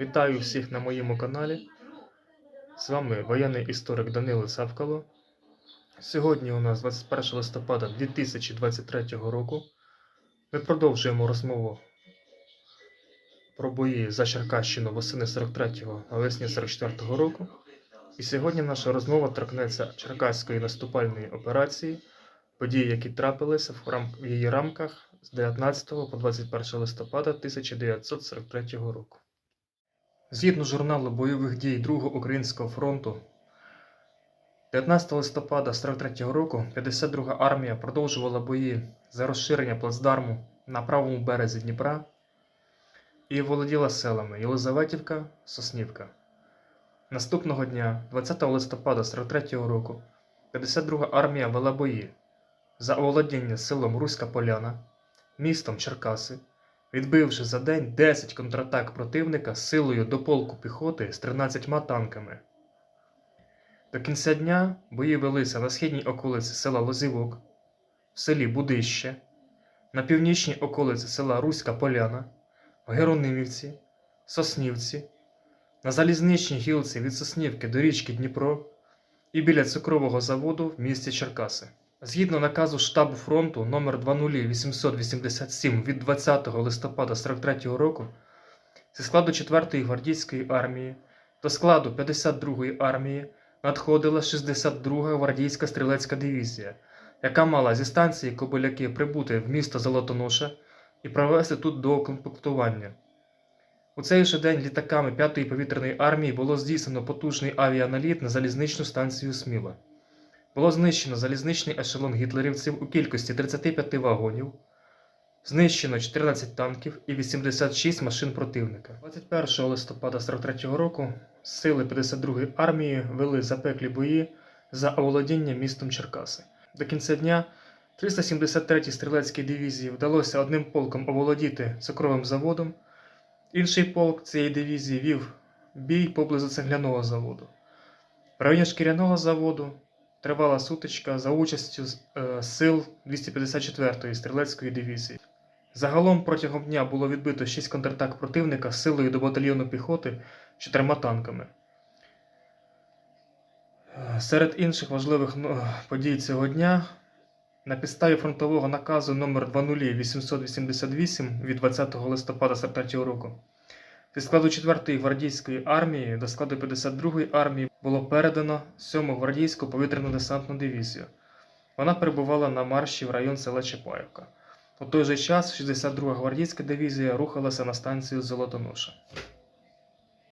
Вітаю всіх на моєму каналі. З вами воєнний історик Данило Савкало. Сьогодні у нас 21 листопада 2023 року. Ми продовжуємо розмову про бої за Черкащину восени 43-го навесні 44-го року. І сьогодні наша розмова торкнеться Черкаської наступальної операції, події, які трапилися в її рамках з 19 по 21 листопада 1943 року. Згідно журналу бойових дій Другого Українського фронту, 19 листопада 43 року 52 армія продовжувала бої за розширення плацдарму на правому березі Дніпра і володіла селами Єлизаветівка, Соснівка. Наступного дня, 20 листопада 43 року, 52 армія вела бої за оволодіння селом Руська Поляна, містом Черкаси, відбивши за день 10 контратак противника силою до полку піхоти з 13 танками. До кінця дня бої велися на східній околиці села Лозівок, в селі Будище, на північній околиці села Руська Поляна, в Геронимівці, Соснівці, на залізничній гілці від Соснівки до річки Дніпро і біля цукрового заводу в місті Черкаси. Згідно наказу штабу фронту номер 20887 від 20 листопада 43 року, зі складу 4-ї гвардійської армії до складу 52-ї армії надходила 62-га гвардійська стрілецька дивізія, яка мала зі станції Кобиляки прибути в місто Золотоноша і провести тут доукомплектування. У цей же день літаками 5-ї повітряної армії було здійснено потужний авіаналіт на залізничну станцію Сміла. Було знищено залізничний ешелон гітлерівців у кількості 35 вагонів, знищено 14 танків і 86 машин противника. 21 листопада 43 року сили 52-ї армії вели запеклі бої за оволодіння містом Черкаси. До кінця дня 373-й стрілецькій дивізії вдалося одним полком оволодіти цукровим заводом. Інший полк цієї дивізії вів бій поблизу цегляного заводу. В районі шкіряного заводу тривала сутичка за участю е, сил 254-ї стрілецької дивізії. Загалом протягом дня було відбито 6 контратак противника силою до батальйону піхоти чотирма танками. Серед інших важливих ну, подій цього дня на підставі фронтового наказу номер 20888 від 20 листопада 43 року зі складу 4-ї гвардійської армії до складу 52-ї армії було передано 7-му гвардійську повітряну десантну дивізію. Вона перебувала на марші в район села Чапаївка. У той же час 62-га гвардійська дивізія рухалася на станцію Золотоноша.